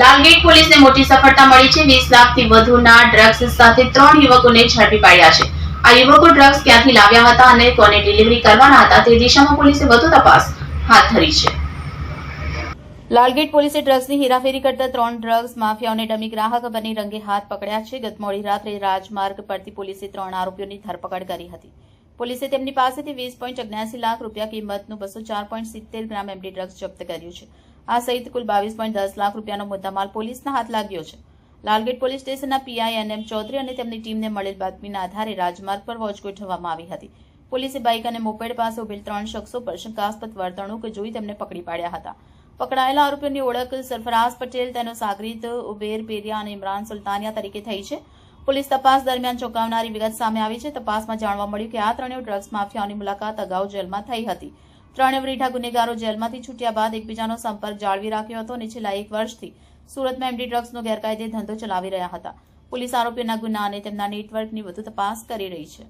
લાલગેટ પોલીસને મોટી સફળતા મળી છે. વીસ લાખથી વધુના ડ્રગ્સ સાથે ત્રણ યુવકોને ઝડપી પાડ્યા છે. આ યુવકો ડ્રગ્સ ક્યાંથી લાવ્યા હતા અને કોને ડિલિવરી કરવાના હતા તે દિશામાં પોલીસે વધુ તપાસ હાથ ધરી છે. લાલગેટ પોલીસે ડ્રગ્સની હેરાફેરી કરતા ત્રણ ડ્રગ્સ માફિયાઓને ડમી ગ્રાહક બની રંગે હાથ પકડ્યા છે. ગત મોડી રાત્રે રાજમાર્ગ પરથી પોલીસે ત્રણ આરોપીઓની ધરપકડ કરી હતી. પોલીસે તેમની પાસેથી વીસ પોઈન્ટ અગ્યાસી લાખ રૂપિયા કિંમતનું બસો ચાર પોઈન્ટ સિત્તેર ગ્રામ એમડી ડ્રગ્સ જપ્ત કર્યું છે. આ સહિત કુલ બાવીસ પોઈન્ટ દસ લાખ રૂપિયાનો મુદ્દામાલ પોલીસના હાથ લાગ્યો છે. લાલગેટ પોલીસ સ્ટેશનના પીઆઈ એન ચૌધરી અને તેમની ટીમને મળેલ બાતમીના આધારે રાજમાર્ગ પર વોચ ગોઠવવામાં આવી હતી. પોલીસે બાઇક અને મોપેડ પાસે ઉભેલ ત્રણ શખ્સો પર શંકાસ્પદ વર્તણૂક જોઈ તેમને પકડી પાડ્યા હતા. પકડાયેલા આરોપીઓની ઓળખ સરફરાઝ પટેલ, તેનો સાગરીત ઉબેર, પેરિયા અને ઇમરાન સુલતાનિયા તરીકે થઈ છે. પોલીસ તપાસ દરમિયાન ચોંકાવનારી વિગત સામે આવી છે. તપાસમાં જાણવા મળ્યું કે આ ત્રણેય ડ્રગ્સ માફિયાઓની મુલાકાત અગાઉ જેલમાં થઈ હતી. ત્રણેય રીઢા ગુનેગારો જેલમાંથી છૂટ્યા બાદ એકબીજાનો સંપર્ક જાળવી રાખ્યો હતો અને છેલ્લા એક વર્ષથી સુરતમાં એમડી ડ્રગ્સનો ગેરકાયદે ધંધો ચલાવી રહ્યા હતા. પોલીસ આરોપીઓના ગુના અને તેમના નેટવર્કની વધુ તપાસ કરી રહી છે.